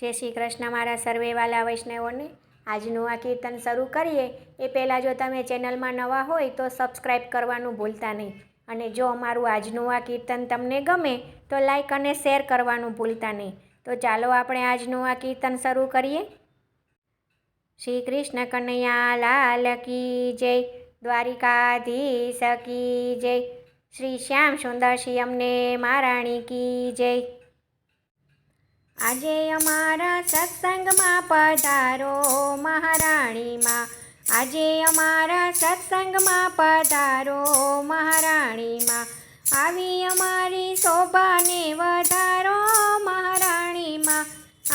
જય શ્રી કૃષ્ણ મારા સર્વે વાલા વૈષ્ણવોને. આજનું આ કીર્તન શરૂ કરીએ. એ પહેલાં જો તમે ચેનલમાં નવા હોય તો સબસ્ક્રાઈબ કરવાનું ભૂલતા નહીં. અને જો અમારું આજનું આ કીર્તન તમને ગમે તો લાઈક અને શેર કરવાનું ભૂલતા નહીં. તો ચાલો આપણે આજનું આ કીર્તન શરૂ કરીએ. શ્રી કૃષ્ણ કનૈયા લાલ કી જય, દ્વારિકાધીશ કી જય, શ્રી શ્યામ સુંદર શ્રી અમને મહારાણી કી જય. આજે અમારા સત્સંગમાં પધારો મહારાણીમાં. આજે અમારા સત્સંગમાં પધારો મહારાણીમાં. આવી અમારી શોભાને વધારો મહારાણીમાં.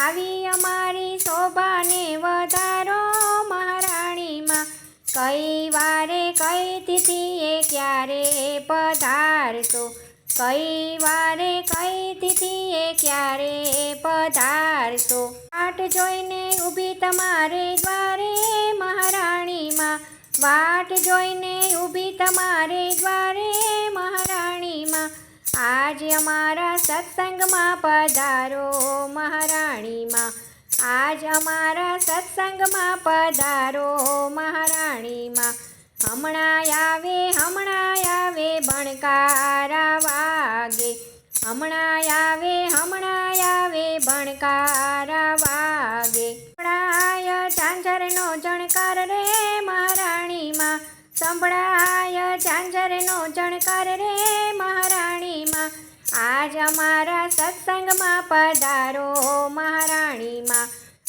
આવી અમારી શોભાને વધારો મહારાણીમાં. કઈ વારે કઈ તિથિએ ક્યારે પધારશો? કઈ વારે કઈ તિથિએ ક્યારે પધારશો? વાટ જોઈને ઊભી તમારે દ્વારે મહારાણીમાં. વાટ જોઈને ઊભી તમારે દ્વારે મહારાણીમાં. આજ અમારા સત્સંગમાં પધારો મહારાણીમાં. આજ અમારા સત્સંગમાં પધારો મહારાણીમાં. હમણાં આવે હમણાં આવે ભણકારા વાગે. હમણાં આવે હમણાં આવે ભણકારા વાગે. સંભળાય ઝાંઝરનો જણકાર રે મહારાણીમાં. સંભળાય ઝાંઝરનો જણકાર રે મહારાણીમાં. આજ અમારા સત્સંગમાં પધારો મહારાણીમાં.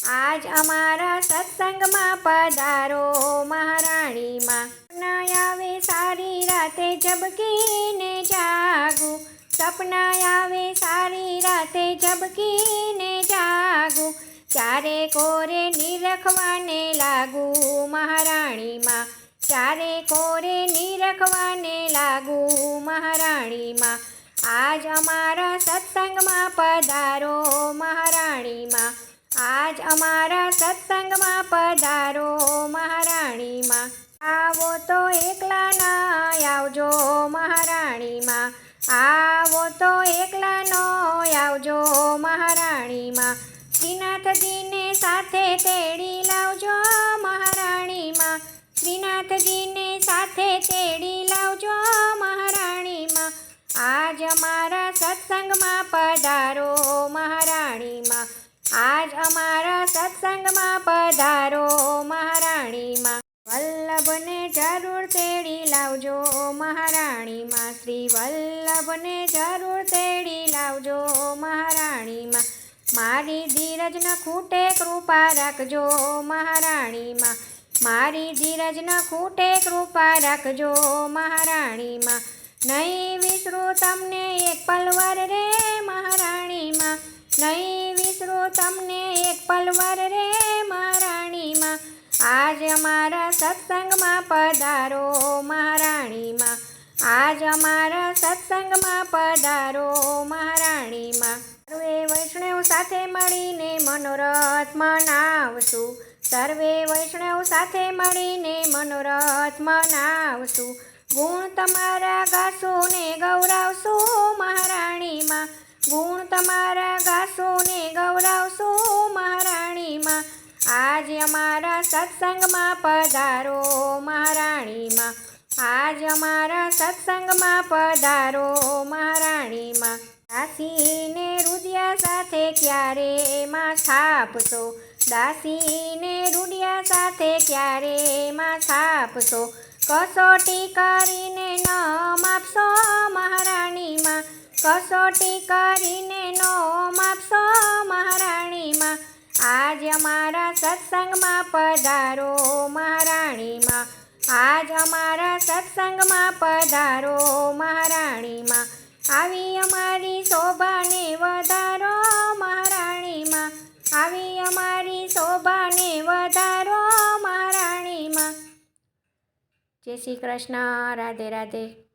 આજ અમારા સત્સંગમાં પધારો મહારાણીમાં. સપના આવે સારી રાતે ઝબકીને જાગું. સપના આવે સારી રાતે ઝબકીને જાગું. ચારે કોરે નિરખવાને લાગુ મહારાણીમાં. ચારે કોરે નિરખવાને લાગુ મહારાણીમાં. આજ અમારા સત્સંગમાં પધારો મહારાણીમાં. આજ અમારા સત્સંગમાં પધારો મહારાણીમાં. આવો તો એકલા ના આવજો મહારાણીમાં. આવો તો એકલા નો આવજો મહારાણીમાં. શ્રીનાથજીને સાથે તેડી લાવજો મહારાણીમાં. શ્રીનાથજીને સાથે તેડી લાવજો મહારાણીમાં. આજ અમારા સત્સંગમાં પધારો મહારાણીમાં. આજ અમારા સત્સંગમાં પધારો મહારાણીમાં. વલ્લભને જરૂર તેડી લાવજો મહારાણીમાં. શ્રી વલ્લભને જરૂર તેડી લાવજો મહારાણીમાં. મારી ધીરજ ન ખૂટે કૃપા રાખજો મહારાણીમાં. મારી ધીરજ ન ખૂટે કૃપા રાખજો મહારાણીમાં. નહીં વિસરું તમને એક પલવાર રે વિસરું તમને એક પલવાર રે મહારાણીમાં આજ અમારા સત્સંગમાં પધારો મહારાણીમાં. આજ અમારા સત્સંગમાં પધારો મહારાણીમાં. સર્વે વૈષ્ણવ સાથે મળીને મનોરથ મનાવશું. સર્વે વૈષ્ણવ સાથે મળીને મનોરથ મનાવશું. ગુણ તમારા ગાશું ને ગૌરવશું મહારાણીમાં. ગુણ તમારા ગાશું ને આજ અમારા સત્સંગમાં પધારો મહારાણીમાં. આજ અમારા સત્સંગમાં પધારો મહારાણીમાં. દાસીને રુદિયા સાથે ક્યારે માં સ્થાપશો દાસીને રૂડિયા સાથે ક્યારે માં સ્થાપશો કસોટી કરીને ન માપશો મહારાણીમાં. કસોટી કરીને ન માપશો આજ અમારા સત્સંગમાં પધારો, મહારાણીમાં. આજ અમારા સત્સંગમાં પધારો, મહારાણીમાં. આવી અમારી શોભાને વધારો, મહારાણીમાં. આવી અમારી શોભાને વધારો, મહારાણીમાં. જય શ્રી કૃષ્ણ. રાધે રાધે.